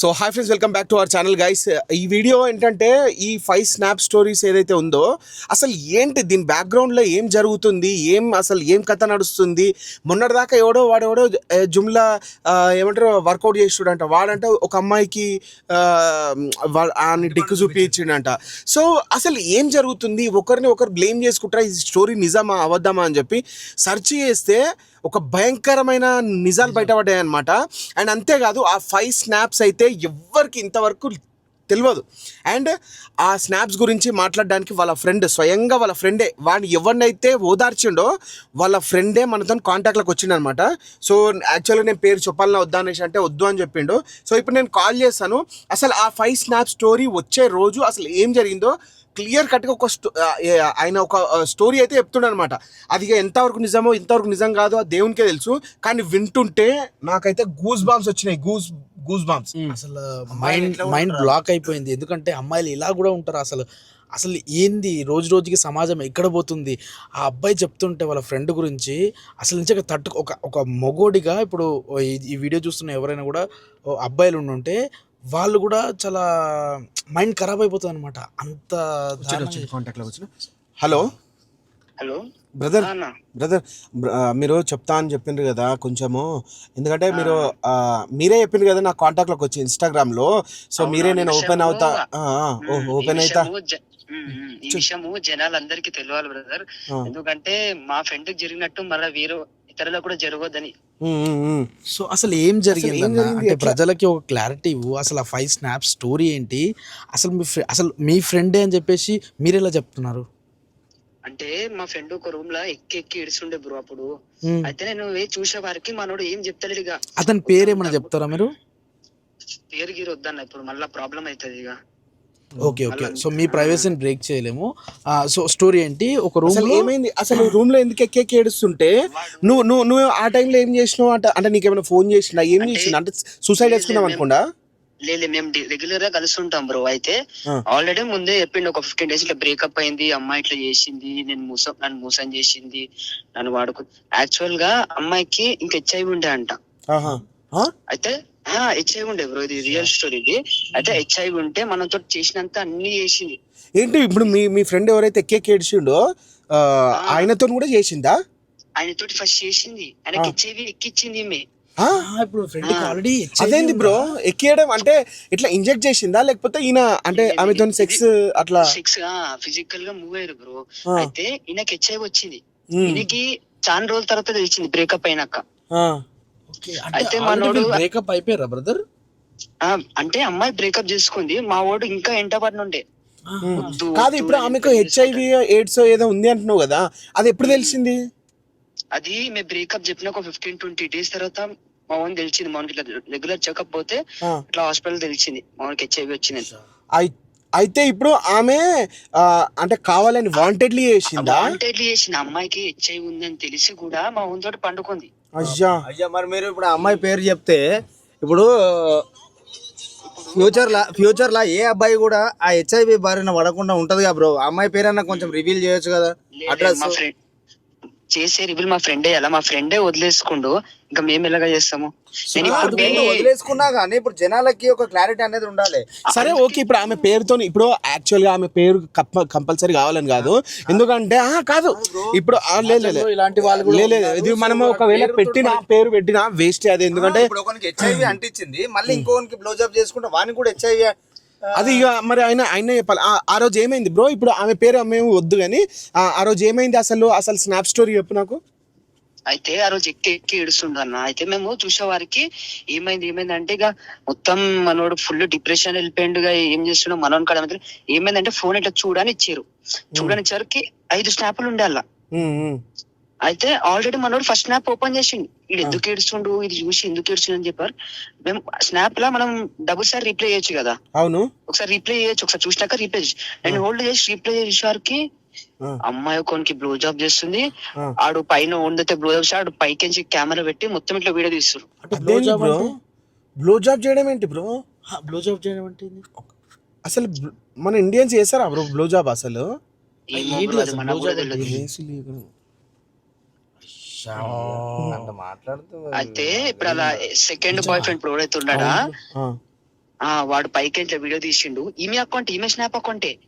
So hi friends welcome back to our channel guys ఈ video ఏంటంటే ఈ five snap stories ఏదైతే ఉందో అసలు ఏంటి దీని బ్యాక్గ్రౌండ్లో ఏం జరుగుతుంది ఏం అసలు ఏం కథ నడుస్తుంది? మొన్నటిదాకా ఎవడో వాడెవడో జుమ్లా ఏమంటారు వర్కౌట్ చేస్తుడంట వాడంట ఒక అమ్మాయికి ఆయన డిక్కు చూపించిండంట. సో అసలు ఏం జరుగుతుంది? ఒకరిని ఒకరు బ్లేమ్ చేసుకుంటారా? ఈ స్టోరీ నిజమా? అవద్దామా అని చెప్పి సెర్చ్ చేస్తే ఒక భయంకరమైన నిజాలు బయటపడ్డాయి అనమాట అండ్ అంతేకాదు ఆ ఫైవ్ స్నాప్స్ అయితే ఎవ్వరికి ఇంతవరకు తెలియదు అండ్ ఆ స్నాప్స్ గురించి మాట్లాడడానికి వాళ్ళ ఫ్రెండ్ స్వయంగా వాళ్ళ ఫ్రెండే వాడిని ఎవరినైతే ఓదార్చిండో వాళ్ళ ఫ్రెండే మనతో కాంటాక్ట్లోకి వచ్చిండనమాట సో యాక్చువల్గా నేను పేరు చెప్పాలన్నా వద్దా అనేసి అంటే వద్దు అని చెప్పిండు. సో ఇప్పుడు నేను కాల్ చేస్తాను అసలు ఆ ఫైవ్ స్నాప్ స్టోరీ వచ్చే రోజు అసలు ఏం జరిగిందో క్లియర్ కట్గా ఒక ఆయన ఒక స్టోరీ అయితే చెప్తుండ అనమాట అది ఎంతవరకు నిజమో ఎంతవరకు నిజం కాదో ఆ దేవునికే తెలుసు. కానీ వింటుంటే నాకైతే గూస్ బాంబ్స్ వచ్చినాయి. గూస్ గూస్ బాంబ్స్ అసలు మైండ్ మైండ్ బ్లాక్ అయిపోయింది. ఎందుకంటే అమ్మాయిలు ఇలా కూడా ఉంటారు అసలు. అసలు ఏంది? రోజు రోజుకి సమాజం ఎక్కడ పోతుంది? ఆ అబ్బాయి చెప్తుంటే వాళ్ళ ఫ్రెండ్ గురించి అసలు నిజంగా తట్టు ఒక ఒక మొగోడిగా ఇప్పుడు ఈ- వీడియో చూస్తున్న ఎవరైనా కూడా అబ్బాయిలు ఉండుంటే వాళ్ళు కూడా చాలా మైండ్ ఖరాబ్ అయిపోతుంది అనమాట అంత వచ్చిన? హలో? హలో? బ్రదర్ అన్న బ్రదర్ మీరు చెప్తా అని చెప్పిండ్రు కదా కొంచెము. ఎందుకంటే మీరు మీరే చెప్పిండ్రు కదా నా కాంటాక్ట్లోకి వచ్చి ఇన్స్టాగ్రామ్లో సో అవునా, మీరే నేను ఓపెన్ అవుతా. ఓపెన్ అవుతా ఈ విషయము జనాలందరికీ తెలియాలి బ్రదర్. ఎందుకంటే మా ఫ్రెండ్ జరిగినట్టు మళ్ళీ వీరు ఇతరులకు కూడా జరగొద్దని ఉమ్. సో అసలు ఏం జరిగింది? అంటే? ప్రజలకి ఒక క్లారిటీ ఇవ్వు అసలు ఆ ఫైవ్ స్నాప్ స్టోరీ ఏంటి అసలు మీ అసలు మీ ఫ్రెండే అని చెప్పేసి మీరు ఎలా చెప్తున్నారు అంటే మా ఫ్రెండ్ ఒక రూమ్లో ఎక్కి ఎక్కి ఇడుస్తుండే బ్రో అప్పుడు. అయితే నేను చూసే వారికి మనోడు ఏం చెప్తలేడు ఇక అతని పేరు ఏమైనా చెప్తారా మీరు పేరు గీరు వద్దన్న ఇప్పుడు మళ్ళీ ప్రాబ్లం అవుతుంది ఇక ఓకే ఓకే సో మీ ప్రైవసీని బ్రేక్ చేయలేము. సో స్టోరీ ఏంటి? ఒక రూమ్ అసలు ఏమైంది? అసలు రూమ్లో ఎందుకు ఎక్కి ఏడుస్తుంటే నువ్వు నువ్వు నువ్వు ఆ టైంలో ఏం చేసినావు? అంటే అంటే నీకేమైనా ఫోన్ చేసినా ఏం చేసినా అంటే సూసైడ్ చేసుకున్నావు అనుకుండా లేదు మేము రెగ్యులర్గా కలుస్తుంటాం బ్రో అయితే. ఆల్రెడీ ముందే చెప్పిండు ఒక ఫిఫ్టీన్ డేస్ ఇట్లా బ్రేకప్ అయింది అమ్మాయి ఇట్లా చేసింది నేను మోసం నన్ను మోసం చేసింది నన్ను వాడుకు యాక్చువల్గా అమ్మాయికి ఇంక హెచ్ఐవి ఉండే అంట? అయితే హెచ్ఐవి ఉండే బ్రో ఇది రియల్ స్టోరీ ఇది. అయితే హెచ్ఐవి ఉంటే మనతో చేసినంత అన్ని చేసింది. ఏంటి ఇప్పుడు మీ మీ ఫ్రెండ్ ఎవరైతే ఎక్కి ఎక్కి ఏడిచిండో ఆయనతో కూడా చేసిందా? ఆయన తోటి ఫస్ట్ చేసింది. ఆయనకి హెచ్ఐవి ఎక్కిచ్చింది ఈమె. ఆ? ఇప్పుడు ఫ్రెండ్ ఆల్రెడీ అదేంది బ్రో ఎక్కియడం అంటే ఇట్లా ఇంజెక్ట్ చేసిందా? లేకపోతే ఈయన అంటే ఆమెతో సెక్స్ అట్లా? సిక్స్ ఫిజికల్గా మూవ్ అయ్యారు బ్రో. అయితే ఈయనకి హెచ్ఐవి వచ్చింది. ఈయనకి చాలా రోజుల తర్వాత తెలిసింది బ్రేకప్ అయినాక. ఆ. అయితే మనోడు- బ్రేకప్ అయిపోయారా బ్రదర్ అంటే అమ్మాయి బ్రేకప్ చేసుకుంది. మా వాడు ఇంకా ఎంట పడినుండే వద్దు, కాదు ఇప్పుడు ఆమెకు హెచ్ఐవి ఎయిడ్స్ ఏదో ఉంది అంటున్నావు కదా అది ఎప్పుడు తెలిసింది? అది మేము బ్రేకప్ చెప్పిన ఒక ఫిఫ్టీన్ ట్వంటీ డేస్ తర్వాత మా వాడిని తెలిసింది. మా ఇట్లా రెగ్యులర్ చెకప్ పోతే. ఇట్లా హాస్పిటల్ తెలిసింది. మా వాడికి హెచ్ఐవి వచ్చింది అయి- అయితే ఇప్పుడు ఆమె అంటే కావాలని వాంటెడ్లీ చేసిందా? వాంటెడ్లీ చేసిన అమ్మాయికి హెచ్ఐవి ఉందని తెలిసి కూడా మా ఓన్ తోటి పండుకుంది. అయ్యా. అయ్యా మరి మీరు ఇప్పుడు ఆ అమ్మాయి పేరు చెప్తే ఇప్పుడు ఫ్యూచర్ లా ఫ్యూచర్ లా ఏ అబ్బాయి కూడా ఆ హెచ్ఐవి బారిన పడకుండా ఉంటది కదా బ్రో. ఆ అమ్మాయి పేరన్నా కొంచెం రివీల్ చేయొచ్చు కదా. అడ్రస్ చేసే రివ్యూలు మా ఫ్రెండే అలా మా ఫ్రెండే వదిలేసుకుండు ఇంకా మేము ఎలాగా చేస్తాము? నేను ఇప్పుడు వదిలేసుకున్నా కానీ ఇప్పుడు జనాలకి ఒక క్లారిటీ అనేది ఉండాలి. సరే ఓకే ఇప్పుడు ఆమె పేరుతో ఇప్పుడు యాక్చువల్గా ఆమె పేరు కంపల్సరీ కావాలని కాదు. ఎందుకంటే ఆ, కాదు. ఇప్పుడు ఆ, లేదు. ఇలాంటి వాళ్ళు కూడా లేదు. ఇది మనం ఒకవేళ పెట్టిన పేరు పెట్టినా వేస్ట్ అది. ఎందుకంటే ఇప్పుడు ఒకరికి హెచ్ఐవి అంటించింది. మళ్ళీ ఇంకొకరికి బ్లో జాబ్ చేసుకుంటే వానికి కూడా హెచ్ఐవి అది ఇక మరి ఆయన ఆయన చెప్పాలి. ఆ- ఆ రోజు ఏమైంది బ్రో? ఇప్పుడు ఆమె పేరు మేము వద్దు కానీ ఆ రోజు ఏమైంది అసలు? అసలు స్నాప్ స్టోరీ చెప్పు నాకు. అయితే ఆ రోజు ఎక్కి ఎక్కి ఏడుస్తుండు అన్న. అయితే మేము చూసే వారికి ఏమైంది ఏమైంది అంటే ఇక మొత్తం మనోడు ఫుల్ డిప్రెషన్ వెళ్ళిపోయిండుగా ఏం చేస్తుండో మనోని కాడ ఏమైందంటే ఫోన్ ఇట్లా చూడని ఇచ్చారు. చూడని ఇచ్చేసరికి ఐదు స్నాపులు ఉండే. అయితే ఆల్రెడీ మనోడు ఫస్ట్ స్నాప్ ఓపెన్ చేసిండు. ఇది ఎందుకు ఏడుస్తుండు ఇది చూసి ఎందుకు ఏడుస్తుండు అని చెప్పారు. మేము స్నాప్ లా మనం డబుల్ సార్ రీప్లే చేయొచ్చు కదా. అవును. ఒకసారి రీప్లే చేయొచ్చు ఒకసారి చూసినాక రీప్లే చేసి నేను హోల్డ్ చేసి రీప్లే చేసేవారికి ఆ. అమ్మాయి ఒకనికి బ్లో జాబ్ చేస్తుంది. ఆడు పైన ఉండతే బ్లో జాబ్ ఆడు పైకి కెమెరా పెట్టి మొత్తం ఇట్లా వీడియో తీస్తారు బ్లో జాబ్ చేయడం ఏంటి బ్రో? బ్లో జాబ్ చేయడం అంటే? అసలు మన ఇండియన్స్ చేస్తారా బ్రో బ్లో జాబ్ అసలు? అయితే ఇప్పుడు అలా సెకండ్ బాయ్ ఫ్రెండ్ ఇప్పుడు ఎవడైతే ఉన్నాడా? ఆ. ఆ వాడు పైకి ఇట్లా వీడియో తీసిండు. ఈమె అకౌంట్ ఈమె స్నాప్ అకౌంటే.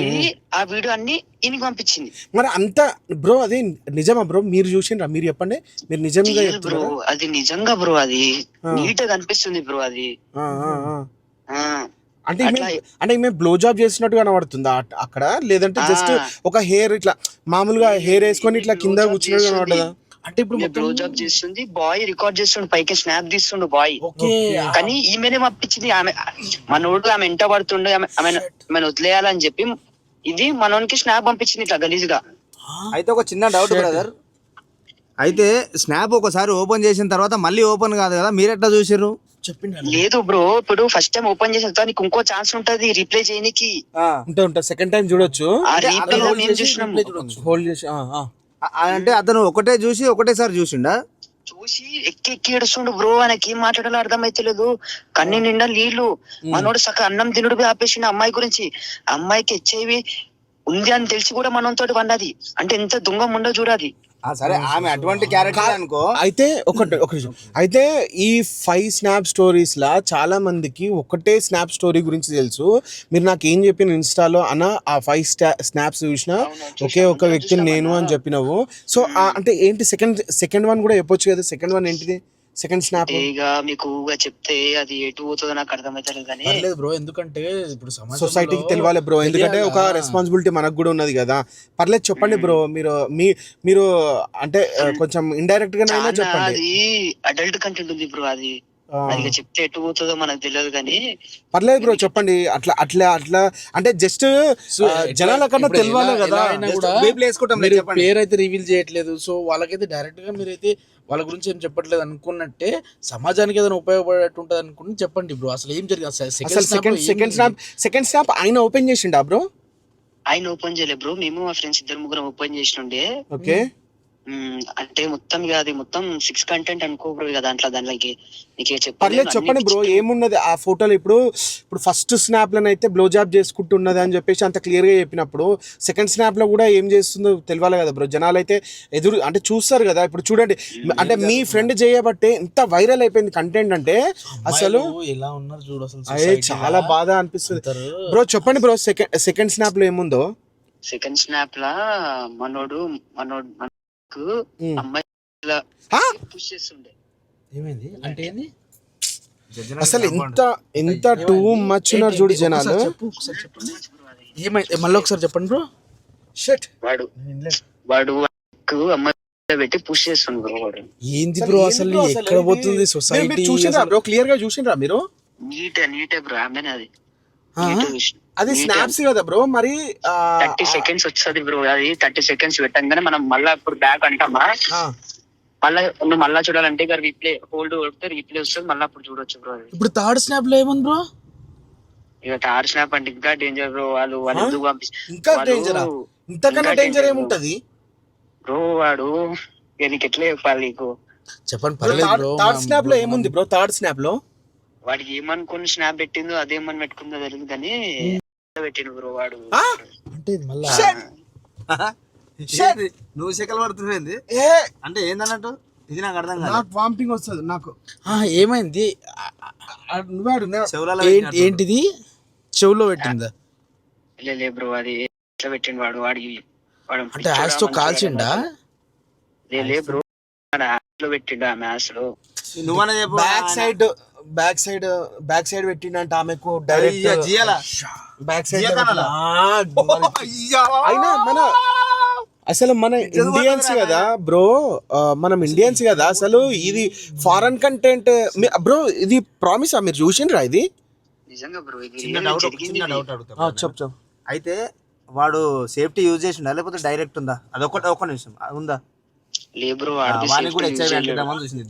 ఇది. ఆ వీడియో అన్ని ఈయనకి పంపించింది. మరి అంత బ్రో అది నిజమా బ్రో? మీరు చూసిండ్రా? మీరు చెప్పండి. మీరు నిజంగా బ్రో అది నిజంగా బ్రో అది. నీట్గా కనిపిస్తుంది బ్రో అది. ఆ, ఆ, ఆ. ఆ. అంటే అంటే ఈమె బ్లో జాబ్ చేసినట్టు కనబడుతుందా అక్కడ? లేదంటే జస్ట్. ఒక హెయిర్ ఇట్లా మామూలుగా హెయిర్ వేసుకొని ఇట్లా కింద కూర్చున్నట్టు కనబడదా? అంటే ఇప్పుడు బ్లో జాబ్ చేస్తుంది బాయ్ రికార్డ్ చేస్తుండు పైకి స్నాప్ తీస్తుండు బాయ్. కానీ ఈమెనే పంపించింది ఆమె మనోడు ఆమె ఎంట పడుతుండే ఆమె ఆమె వదిలేయాలని చెప్పి ఇది మనోనికి స్నాప్ పంపించింది ఇట్లా గలీజ్గా. అయితే ఒక చిన్న డౌట్ బ్రదర్ అయితే స్నాప్ ఒకసారి ఓపెన్ చేసిన తర్వాత మళ్ళీ ఓపెన్ కాదు కదా మీరు ఎట్లా చెప్పిండు లేదు బ్రో ఇప్పుడు ఫస్ట్ టైం ఓపెన్ చేసిన తర్వాత నీకు ఇంకో ఛాన్స్ ఉంటది రిప్లై చేయనికి. ఉంటే ఉంటా సెకండ్ టైం చూడొచ్చు. హోల్డ్ చేసి ఆ, ఆ. ఆ- అంటే అతను ఒకటే చూసి ఒకటేసారి చూసిండా? చూసి ఎక్కి ఎక్కి ఏడుస్తుండు బ్రో ఆయనకి ఏం మాట్లాడాలో అర్థమైతలేదు కన్ని నిండా నీళ్ళు. మనోడు సక అన్నం తినుడు ఆపేసిండు అమ్మాయి గురించి. అమ్మాయికి హెచ్ఐవి ఉంది అని తెలిసి కూడా మనతో వండది అంటే ఎంత దొంగ ముండో చూడాలి సరే ఆమె అటువంటి క్యారెక్టర్ అనుకో. అయితే ఒకటి ఒక అయితే ఈ ఫైవ్ స్నాప్ స్టోరీస్ లా చాలా మందికి ఒకటే స్నాప్ స్టోరీ గురించి తెలుసు. మీరు నాకు ఏం చెప్పిన ఇన్స్టాలో అన్న ఆ ఫైవ్ స్నాప్స్ చూసిన ఒకే ఒక వ్యక్తిని నేను అని చెప్పినావు. సో అంటే ఏంటి సెకండ్ సెకండ్ వన్ కూడా చెప్పొచ్చు కదా? సెకండ్ వన్ ఏంటిది? సెకండ్ స్నాప్ ఇక మీకు ఊగా చెప్తే అది ఎటు పోతుందో నాకు అర్థమైతలేదు కానీ పర్లేదు బ్రో ఎందుకంటే ఇప్పుడు సొసైటీకి తెలియాలి బ్రో ఎందుకంటే ఒక? రెస్పాన్సిబిలిటీ మనకు కూడా ఉన్నది కదా. పర్లేదు చెప్పండి బ్రో మీరు మీ మీరు అంటే కొంచెం ఇండైరెక్ట్ చాలా చెప్పండి. అది అడల్ట్ కంటెంట్ ఉంది బ్రో అది. చెప్తే ఎటు పోతుందో మనకు తెలియదు కానీ పర్లేదు బ్రో చెప్పండి. అట్లా అట్లా అట్లా అంటే జస్ట్ జనాల కన్నా తెలియాలి కదా. వేసుకుంటాం మీరు చెప్పండి. పేరు అయితే రివీల్ చేయట్లేదు. సో వాళ్ళకైతే డైరెక్ట్గా మీరైతే వాళ్ళ గురించి ఏం చెప్పట్లేదు అనుకున్నట్టే సమాజానికి ఏదైనా ఉపయోగపడేట్టు ఉంటుంది అనుకుని చెప్పండి బ్రో. అసలు ఏం జరిగింది? అసలు second second snap second snap ఆయన ఓపెన్ చేసిండా బ్రో? ఆయన ఓపెన్ చేయలేదు బ్రో. మేము మా ఫ్రెండ్స్ ఇద్దరు ముగ్గురు ఓపెన్ చేసినుండే ఓకే. అంటే మొత్తం ఇక అది మొత్తం సిక్స్ కంటెంట్ అనుకో బ్రో ఇక దాంట్లో దాంట్లోకి నీకు పర్లేదు చెప్పండి బ్రో ఏమున్నది? ఆ ఫోటోలో ఇప్పుడు ఇప్పుడు ఫస్ట్ స్నాప్ లోనైతే బ్లో జాబ్ చేసుకుంటున్నది అని చెప్పేసి అంత క్లియర్గా చెప్పినప్పుడు సెకండ్ స్నాప్లో కూడా ఏం చేస్తుందో తెలియాలి కదా బ్రో. జనాలు అయితే ఎదురు అంటే చూస్తారు కదా ఇప్పుడు చూడండి అంటే మీ ఫ్రెండ్ చేయబట్టే ఎంత వైరల్ అయిపోయింది కంటెంట్ అంటే అసలు ఎలా ఉన్నారు చూడు అసలు చాలా. బాధ అనిపిస్తుంది. బ్రో చెప్పండి బ్రో సెకండ్ సెకండ్ స్నాప్లో ఏముందో? సెకండ్ స్నాప్ లా మనోడు మనోడు మనకు మ్మ్. అమ్మాయి ఇలా ఆ? పుష్ చేస్తుండే. ఏమైంది? అంటే ఏంది? అసలు ఎంత ఎంత టూ మచ్ ఉన్నారు చూడు జనాలు. ఏమైంది? మళ్ళీ ఒకసారి చెప్పండి బ్రో. షట్ వాడు వాడు అమ్మాయి పెట్టి పుష్ చేస్తుండు బ్రో వాడు. ఏంది బ్రో అసలు ఎక్కడ పోతుంది సొసైటీ చూసిండ్రా బ్రో క్లియర్గా చూసిండ్రా మీరు? నీటే నీటే బ్రో ఆమెనే అది? అది స్నాప్స్ కదా బ్రో మరి థర్టీ సెకండ్స్ వస్తుంది బ్రో అది థర్టీ సెకండ్స్ పెట్టంగానే మనం మళ్ళా ఇప్పుడు బ్యాక్ అంటామా? మళ్ళా నువ్వు మళ్ళా చూడాలంటే ఇక రీప్లే హోల్డ్ కొడితే రీప్లే వస్తుంది మళ్ళీ అప్పుడు చూడొచ్చు బ్రో అది. ఇప్పుడు థర్డ్ స్నాప్లో ఏముంది బ్రో ఇక టార్ స్నాప్ అంటే ఇంకా డేంజర్ బ్రో వాళ్ళు వాళ్ళు? ఎందుకు పంపిస్తారు ఇంకా డేంజరా ఇంతకన్నా డేంజర్ ఏముంటది? బ్రో వాడు ఇక నీకు ఎట్లా చెప్పాలి నీకు? చెప్పండి పర్లేదు బ్రో థర్డ్ స్నాప్లో ఏముంది బ్రో థర్డ్ స్నాప్లో? వాడికి ఏమనుకుని స్నాప్ పెట్టిందో అదేమని పెట్టుకుందో తెలియదు కానీ పెట్టిండు బ్రో వాడు. ఆ? అంటే మళ్ళా నువ్వు శకలు పడుతుంది ఏ? అంటే ఏందన్నట్టు? ఇది నాకు అర్థం కాదు నాకు వామిటింగ్ వస్తుంది నాకు. ఆ, ఏమైంది? ఏంటిది? చెవులో పెట్టిందా? లే, లే బ్రో అది ఎట్లా పెట్టిండు వాడు? వాడికి వాడు అంటే యాష్తో కాల్చిండా? లే, లే బ్రో వాడు యాష్లో పెట్టిండు ఆ మ్యాథ్స్లో నువ్వనే చెప్పు back side back side back side పెట్టిండంట ఆమెకు డైరెక్ట్ అయ్యా, జియాలా? Back side. అయినా మన అసలు మన ఇండియన్స్ కదా బ్రో మనం ఇండియన్స్ కదా అసలు ఇది ఫారెన్ కంటెంట్ బ్రో ఇది ప్రామిసా మీరు చూసిండ్రా ఇది? అయితే వాడు సేఫ్టీ యూజ్ చేసిండా? లేకపోతే డైరెక్ట్ ఉందా? అదొకటి ఒక నిమిషం ఉందా? లే బ్రో ఆ, వాడిది వానికి కూడా హెచ్ఐవి. చూసింది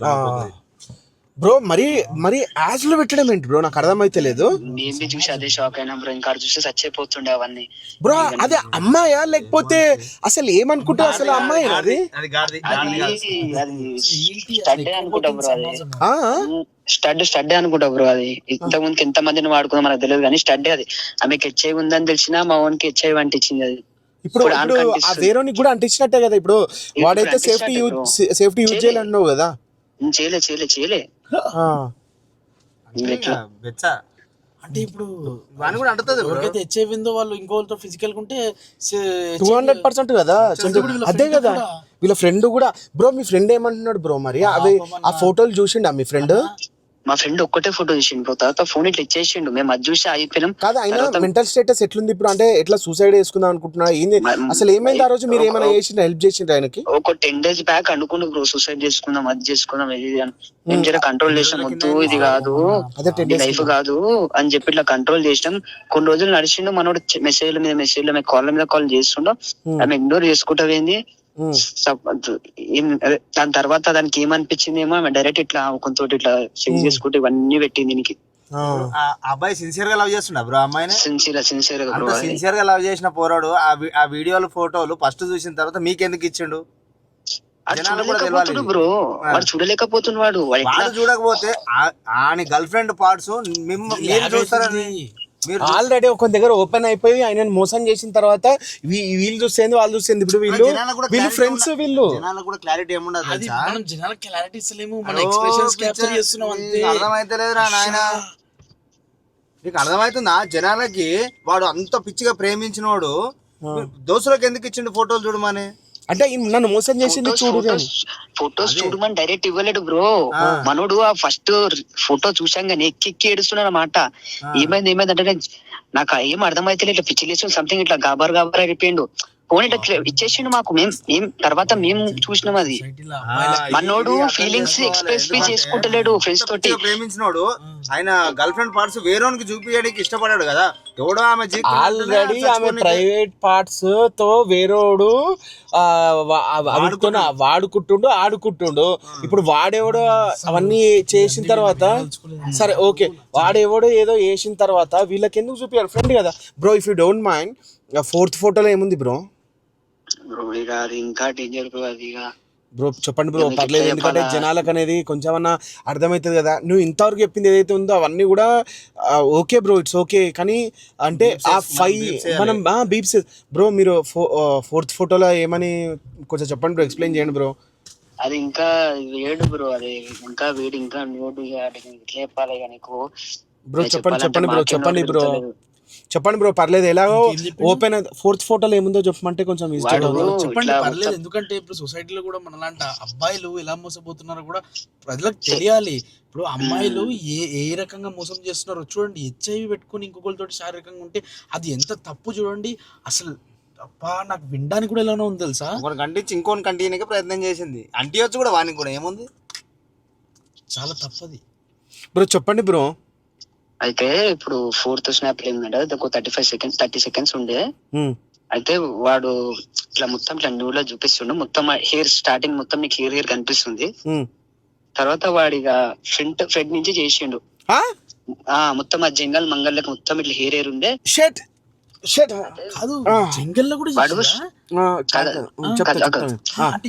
బ్రో మరి మరి యాజ్లో పెట్టడం ఏంటి బ్రో నాకు అర్థమైతే లేదు. నేను చూసి అదే షాక్ అయినా బ్రో ఇంకా చూస్తే చచ్చిపోతుండే అవన్నీ. బ్రో అదే అమ్మాయా? లేకపోతే అసలు ఏమనుకుంటా అసలు అమ్మాయి అది? స్టడ్ అనుకుంటా బ్రో అది. ఆ? స్టడ్ స్టడ్ అనుకుంటా బ్రో అది. ఇంత ముందుకి ఎంత మందిని వాడుకుందో మనకు తెలియదు కానీ స్టడ్ అది. ఆమెకి హెచ్ఐవి ఉందని తెలిసినా మా ఓన్కి హెచ్ఐవి అంటించింది అది. ఇప్పుడు ఆ. వేరేనికి కూడా అంటించినట్టే కదా ఇప్పుడు. వాడైతే సేఫ్టీ యూజ్ సేఫ్టీ యూజ్ చేయలే. చేయాలన్నావు కదా. చేయలే చేయలే చేయలే. బెచ్చా. అంటే ఇప్పుడు వాని కూడా bro. ఎవరికైతే హెచ్ఐవి ఉందో వాళ్ళు ఇంకోళ్ళతో ఫిజికల్ ఉంటే టూ హండ్రెడ్ పర్సెంట్ కదా. అదే కదా. వీళ్ళ ఫ్రెండ్ కూడా బ్రో మీ ఫ్రెండ్ ఏమంటున్నాడు బ్రో మరి? అవి ఆ ఫోటోలు చూసిండా మీ ఫ్రెండ్ మా ఫ్రెండ్ ఒక్కటే ఫోటో తీసిండు బ్రో. తర్వాత ఫోన్ ఇట్లా ఇచ్చేసిండు. మేము అది చూసి అయిపోయినాం కాదు ఆయన తర్వాత మెంటల్ స్టేటస్ ఎట్లుంది ఇప్పుడు అంటే ఎట్లా సూసైడ్ చేసుకుందాం అనుకుంటున్నా? ఏంది? మ- అసలు ఏమైంది ఆ రోజు? మీరు ఏమైనా చేసిండ్రా? హెల్ప్ చేసిండ్రా ఆయనకి? ఒక టెన్ డేస్ బ్యాక్ అనుకున్నాం బ్రో. సూసైడ్ చేసుకుందాం అది చేసుకుందాం ఇది ఇది అని. మేము జర కంట్రోల్ చేసాం వద్దు ఇది కాదు. అదే 10 ఇది days లైఫ్ కాదు. అని చెప్పి ఇట్లా కంట్రోల్ చేసినాం. కొన్ని రోజులు నడిచిండు. మనోడు మెసేజ్ల మీద మెసేజ్ల మీద కాల్ మీద కాల్ చేస్తుండో. ఆమె ఇగ్నోర్ చేసుకుంటా పోయింది. అదే దాని తర్వాత దానికి ఏమనిపించింది ఏమో ఆమె డైరెక్ట్ ఇట్లా కొంత ఇట్లా చెక్ చేసుకుంటూ ఇవన్నీ పెట్టింది దీనికి ఆ. ఆ అబ్బాయి సిన్సియర్గా లవ్ చేస్తుండ బ్రో అమ్మాయిని? సిన్సియర్ సిన్సియర్గా. సిన్సియర్గా లవ్ చేసిన పోరాడు. ఆ వీడియోలు ఫోటోలు ఫస్ట్ చూసిన తర్వాత మీకెందుకు ఇచ్చిండు. బ్రో వాడు చూడలేకపోతున్నాడు. వాడు చూడకపోతే ఆ- ఆని గర్ల్ ఫ్రెండ్ పార్ట్స్ మీరు చూస్తారని ఆల్రెడీ ఒక దగ్గర ఓపెన్ అయిపోయి ఆయన మోసం చేసిన తర్వాత వీ- వీళ్ళు చూసేది వాళ్ళు చూసేది ఇప్పుడు వీళ్ళు వీళ్ళు ఫ్రెండ్స్ వీళ్ళు. కూడా క్లారిటీ ఏముండదు? మనం జనాలకు క్లారిటీ ఇస్తలేము మన ఎక్స్ప్రెషన్స్ క్యాప్చర్ చేస్తున్నాం అంతే. నీకు అర్థమైతలేదురా నాయన. నీకు అర్థమవుతుందా జనాలకి వాడు అంత పిచ్చిగా ప్రేమించినోడు దోస్తులకు ఎందుకు ఇచ్చిండు ఫోటోలు చూడమని అంటే నన్ను మోసం చేసింది చూడు. ఫొటోస్ చూడమని డైరెక్ట్ ఇవ్వలేడు బ్రో మనోడు ఆ ఫస్ట్ ఫోటో చూసాగానే ఎక్కి ఎక్కి ఏడుస్తున్నాడు అనమాట ఏమైంది ఏమైంది అంటే నాకు ఏం అర్థమైతే ఇట్లా పిచ్చి లేచి సంథింగ్ ఇట్లా గాబర్ గాబర్ అయిపోయిండు. ఫోన్ ఇట్లా ఇచ్చేసిండు మాకు. మేం ఏం తర్వాత మేము చూసినాం అది. మనోడు ఫీలింగ్స్. ఎక్స్ప్రెస్ చేసుకుంటలేడు ఫ్రెండ్స్ తోటి ప్రేమించినోడు ఆయన గర్ల్ ఫ్రెండ్ పార్ట్స్ వేరేవానికి చూపించడానికి ఇష్టపడాడు కదా. ఎవడో ఆమె ఆల్రెడీ ఆమె ప్రైవేట్ పార్ట్స్తో వేరోడు ఆ, వా- ఆ- వాడితోనే వాడుకుంటుండు ఆడుకుంటుండు. ఇప్పుడు వాడెవడో అవన్నీ చేసిన తర్వాత సరే ఓకే. వాడెవడో ఏదో చేసిన తర్వాత వీళ్ళకి ఎందుకు చూపించారు ఫ్రెండ్ కదా. Bro if you don't mind fourth ఫోటోలో ఏముంది బ్రో? బ్రో ఇక అది ఇంకా డేంజర్ బ్రో అది ఇక బ్రో చెప్పండి బ్రో పర్లేదు ఎందుకంటే? జనాలకు అనేది కొంచెం అన్నా అర్థమవుతుంది కదా. నువ్వు ఇంతవరకు చెప్పింది ఏదైతే ఉందో అవన్నీ కూడా ఓకే బ్రో ఇట్స్ ఓకే కానీ అంటే ఆ ఫైవ్ మనం బీప్స్ బ్రో మీరు ఫోర్త్ ఫోటోలో ఏమని కొంచెం చెప్పండి బ్రో ఎక్స్ప్లెయిన్ చేయండి బ్రో. అది ఇంకా వేడు బ్రో అది ఇంకా వేడి ఇంకా ఇక అది ఇట్లా చెప్పాలి ఇక నీకు. బ్రో ఇక చెప్పండి చెప్పండి బ్రో చెప్పండి బ్రో. చెప్పండి బ్రో పర్లేదు. ఎలాగో? ఓపెన్ ఫోర్త్ ఫోటోలో ఏముందో చెప్పమంటే కొంచెం చెప్పండి. పర్లేదు. ఎందుకంటే ఇప్పుడు సొసైటీలో కూడా మనలాంటి అబ్బాయిలు ఎలా మోసపోతున్నారో కూడా ప్రజలకు తెలియాలి. ఇప్పుడు అమ్మాయిలు ఏ ఏ రకంగా మోసం చేస్తున్నారో చూడండి. హెచ్ఐవి పెట్టుకుని ఇంకొకరితో శారీరకంగా ఉంటే అది ఎంత తప్పు చూడండి. అసలు అబ్బా నాకు వినడానికి కూడా ఎలానో ఉంది తెలుసా? ఒకని కంటించి ఇంకోని కంటిన్యూగా ప్రయత్నం చేసింది. అంటియొచ్చు కూడా వానికి కూడా ఏముంది? చాలా తప్పది. బ్రో చెప్పండి బ్రో. అయితే ఇప్పుడు ఫోర్త్ స్నాప్ ఏంటంటే అది ఒక thirty five seconds thirty seconds ఉండే. అయితే వాడు ఇట్లా మొత్తం ఇట్లా న్యూ లో చూపిస్తుండు. మొత్తం హెయిర్ స్టార్టింగ్ మొత్తం నీకు హెయిర్ హెయిర్ కనిపిస్తుంది. తర్వాత వాడిగా ఫ్రంట్ ఫ్రంట్ నుంచి చేసిండు. ఆ? మొత్తం ఆ జంగల్ మంగళ్ళకి మొత్తం ఇట్లా హెయిర్ హెయిర్ ఉండే. షెట్! షెట్! కాదు ఆ. జంగల్లో కూడా వాడు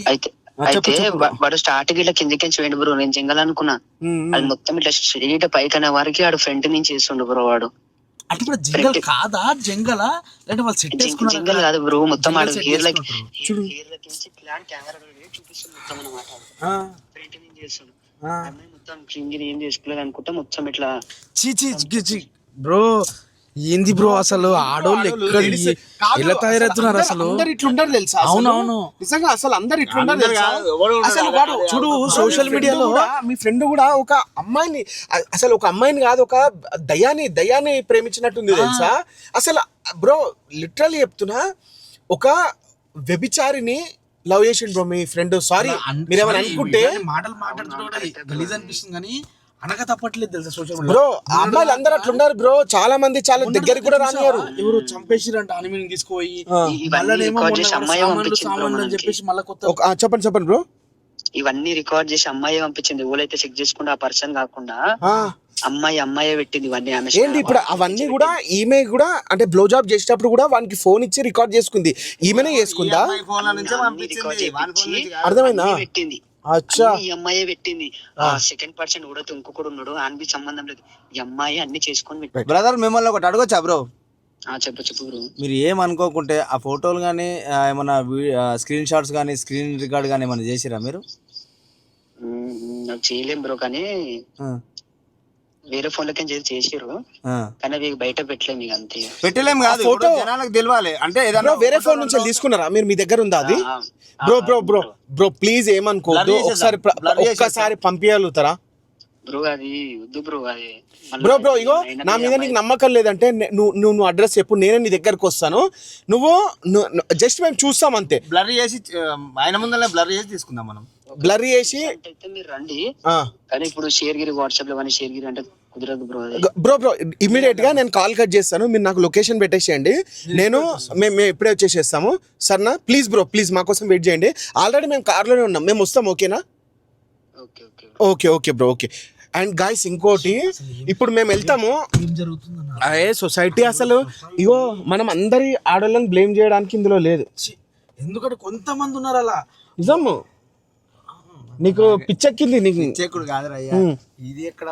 అయితే అయితే వాడు స్టార్టింగ్ ఇట్లా కిందకి వేయండి బ్రో నేను జంగల్ అనుకున్నా ఉమ్, ఉమ్. అది మొత్తం ఇట్లా స్ట్రీట్ పైకి అనే వారికి ఆడు ఫ్రంట్ నుంచి చేస్తుండు బ్రో వాడు. అంటే ఇప్పుడు జంగల్ కాదా? జంగలా? లేదంటే వాళ్ళు సెట్ జంగల్ జంగల్ కాదు? బ్రో మొత్తం ఆడు జంగల్ set హెయిర్ లైక్ చేసుకుంటారు. హెయిర్ లైక్ ప్లాన్ కెమెరా చూపిస్తుంది మొత్తం అన్నమాట ఆ, ఫ్రంట్ నుంచి చేస్తుండు మొత్తం ఏం చేసుకోలేదు అనుకుంటే మొత్తం ఇట్లా చీ చీ చీ, చీ. బ్రో ఏంది బ్రో అసలు ఆడోళ్ళు ఎక్కడ ఎలా తయారవుతున్నారు అందరు- అసలు అందరు ఇట్లుంటారు తెలుసా? అవునవును. నిజంగా అసలు అందరు ఇట్లుంటారు అందరు తెలుసా. అసలు వాడు చూడు సోషల్. మీడియాలో మీ ఫ్రెండ్ కూడా ఒక అమ్మాయిని అసలు ఒక అమ్మాయిని కాదు ఒక దయాన్ని దయాన్ని ప్రేమించినట్టుంది తెలుసా అసలు బ్రో లిటరల్లీ చెప్తున్నా ఒక వ్యభిచారిని లవ్ చేసిండు బ్రో మీ ఫ్రెండ్ సారీ మీరేమైనా sorry, అనుకుంటే మాటలు మాట్లాడుతుంటే గలీజ్ అనిపిస్తుంది కానీ అనక తప్పట్లేదు తెలుసా సోషల్ బ్రో అమ్మాయిలు అందరూ అట్లున్నారు బ్రో చాలా మంది చాలా దగ్గరికి కూడా రానియారు ఎవరు చంపేసిరంట అనిమిని తీసుకుపోయి. మళ్ళనేమో రికార్డ్ మొన్న చేసి కూడా అమ్మాయి సామాన్లు అని. చెప్పేసి మళ్ళీ కొత్త చెప్పండి చెప్పండి బ్రో ఇవన్నీ రికార్డ్ చేసి అమ్మాయి పంపించింది. ఎవరైతే చెక్ చేసుకుంటే ఆ పర్సన్ కాకుండా ఆ. అమ్మాయి అమ్మాయి పెట్టింది ఇవన్నీ ఆమె ఏంటి ఇప్పుడు అవన్నీ కూడా ఈమె కూడా అంటే బ్లో జాబ్ చేసేటప్పుడు కూడా వానికి ఫోన్ ఇచ్చి రికార్డ్ చేసుకుంది. ఈమెనే చేసుకుందా. అర్థమైందా? పెట్టింది. ఈ అమ్మాయే పెట్టింది. ఆ. సెకండ్ పర్సన్ కూడా ఇంకొకడు ఉన్నాడు. ఆయనకి సంబంధం లేదు. ఈ అమ్మాయి అన్ని చేసుకొని బ్రదర్ మిమ్మల్ని ఒకటి అడగొచ్చా బ్రో? ఆ చెప్పు చెప్పు బ్రో. మీరు ఏమనుకోకుంటే ఆ ఫోటోలు కానీ ఏమన్నా స్క్రీన్ షాట్స్ కానీ స్క్రీన్ రికార్డ్ కానీ ఏమైనా చేసిరా మీరు? నాకు చేయలేం బ్రో కానీ. వేరే ఫోన్ లకి చేసిర్రు. ఆ. కానీ అవి బయట పెట్టలేము ఇక అంతే. పెట్టలేం కాదు ఇప్పుడు జనాలకు తెలియాలి అంటే ఏదైనా వేరే ఫోన్ నుంచి తీసుకున్నారా? మీరు మీ దగ్గర ఉందా అది? Bro bro bro. Bro please ఏమనుకోవద్దు. ఒకసారి. ఒక్కసారి పంపించగలుగుతారా బ్రో అది వద్దు బ్రో అది బ్రో బ్రో ఇగో నా మీద నీకు నమ్మకం లేదంటే నే- నువ్వు నువ్వు అడ్రస్ చెప్పు నేనే నీ దగ్గరకు వస్తాను. నువ్వు జస్ట్ మేము చూస్తాం అంతే. బ్లర్ చేసి ఆయన ముందరనే బ్లర్ చేసి తీసుకుందాం మనం. బ్లర్ చేసి మీరు రండి. ఆ. కానీ ఇప్పుడు షేర్ గిరి వాట్సాప్లో కానీ షేర్ గిరి అంటే కుదరదు బ్రో బ్రో బ్రో ఇమీడియట్గా నేను కాల్ కట్ చేస్తాను. మీరు నాకు లొకేషన్ పెట్టేసేయండి. నేను మేము మేము ఇప్పుడే వచ్చేసేస్తాము. సరేనా? ప్లీజ్ బ్రో ప్లీజ్ మా కోసం వెయిట్ చేయండి. ఆల్రెడీ మేము కార్లోనే ఉన్నాం. మేము వస్తాం ఓకేనా? Okay okay okay okay bro okay. And guys ఇంకోటి ఇప్పుడు మేము వెళ్తాము. ఏం అదే సొసైటీ అసలు ఇగో మనం అందరి ఆడవాళ్ళని బ్లేమ్ చేయడానికి ఇందులో లేదు. ఎందుకంటే కొంతమంది ఉన్నారు అలా. నిజము. నీకు పిచ్చెక్కింది నీకు. చెక్కుడు కాదురా అయ్యా. ఇది ఎక్కడ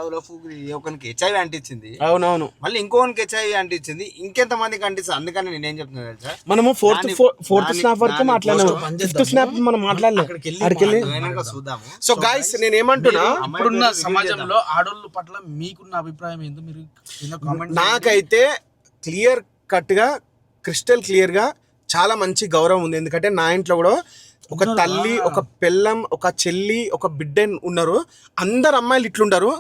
ఒకరికి హెచ్ఐవి అంటించింది. అవునవును. మళ్ళీ ఇంకోనికి హెచ్ఐవి అంటించింది. ఇంకెంత మందికి అంటిస్తుంది? అందుకని నేనేం చెప్తున్నా తెలుసా? మనము ఫోర్త్ ఫోర్త్ స్నాప్ వరకు మాట్లాడినాము ఫిఫ్త్ చేద్దాము. స్నాప్ మనం మాట్లాడలేదు అక్కడికి వెళ్ళి చూద్దాము. సో గాయస్ నేను ఏమంటున్నా? ఇప్పుడున్న సమాజంలో ఆడోళ్ళ పట్ల మీకున్న అభిప్రాయం ఏందో మీరు కింద కామెంట్ నాకైతే క్లియర్ కట్గా క్రిస్టల్ క్లియర్గా చాలా మంచి గౌరవం ఉంది. ఎందుకంటే నా ఇంట్లో కూడా ఒక తల్లి ఒక పెళ్ళం ఒక చెల్లి ఒక బిడ్డ ఉన్నారు. అందరు అమ్మాయిలు ఇట్లుండరు.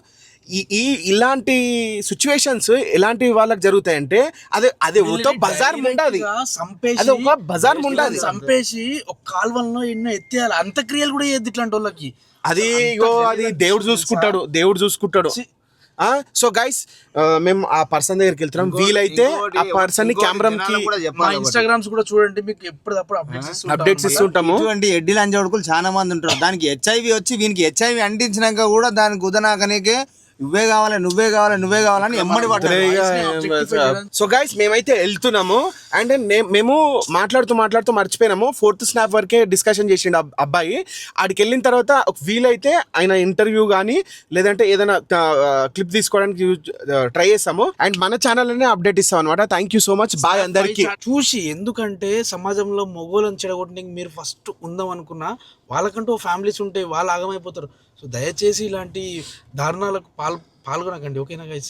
ఈ ఈ ఇలాంటి సిచ్యువేషన్స్ ఎలాంటి వాళ్ళకి జరుగుతాయంటే అదే అదే ఒక బజార్ ఉండదు అది ఒక బజార్ ఉండదు సంపేసి ఒక కాల్వల్లో ఎన్నో ఎత్తేయాలి. అంత్యక్రియలు కూడా చేయద్దు ఇట్లాంటి వాళ్ళకి. అది ఇగో అది దేవుడు చూసుకుంటాడు దేవుడు చూసుకుంటాడు. సో గైస్ మేము ఆ పర్సన్ దగ్గరికి వెళ్తున్నాం. వీలైతే ఆ పర్సన్ని కెమెరా. ఇన్స్టాగ్రామ్స్ కూడా చూడండి మీకు ఎప్పటికప్పుడు అప్డేట్స్ ఇస్తుంటాము ఇటువంటి ఎడ్డి లంచోడుకులు చాలా మంది ఉంటారు. దానికి హెచ్ఐవి వచ్చి వీనికి హెచ్ఐవి అంటించినాక కూడా దానికి ఉదనాకనికి నువ్వే కావాలి నువ్వే కావాలి నువ్వే కావాలని ఎమ్మడి సో గైస్ మేమైతే వెళ్తున్నాము. అండ్ మేము మాట్లాడుతూ మాట్లాడుతూ మర్చిపోయినాము. ఫోర్త్ స్నాప్ వరకే డిస్కషన్ చేసిండు అబ్- అబ్బాయి. ఆడికి వెళ్ళిన తర్వాత ఒక వీలైతే ఆయన ఇంటర్వ్యూ కానీ లేదంటే ఏదైనా క్లిప్ తీసుకోవడానికి ట్రై చేస్తాము. అండ్ మన ఛానల్లోనే అప్డేట్ ఇస్తాం అనమాట thank you so much bye అందరికి. చూసి ఎందుకంటే సమాజంలో మొగోళ్ళని చెడగొట్టడానికి మీరు ఫస్ట్ ఉందాం అనుకున్నా వాళ్ళకంటూ ఫ్యామిలీస్ ఉంటే వాళ్ళు ఆగమైపోతారు. సో దయచేసి ఇలాంటి దారుణాలకు పాల్ పాల్గొనకండి. ఓకేనా గైస్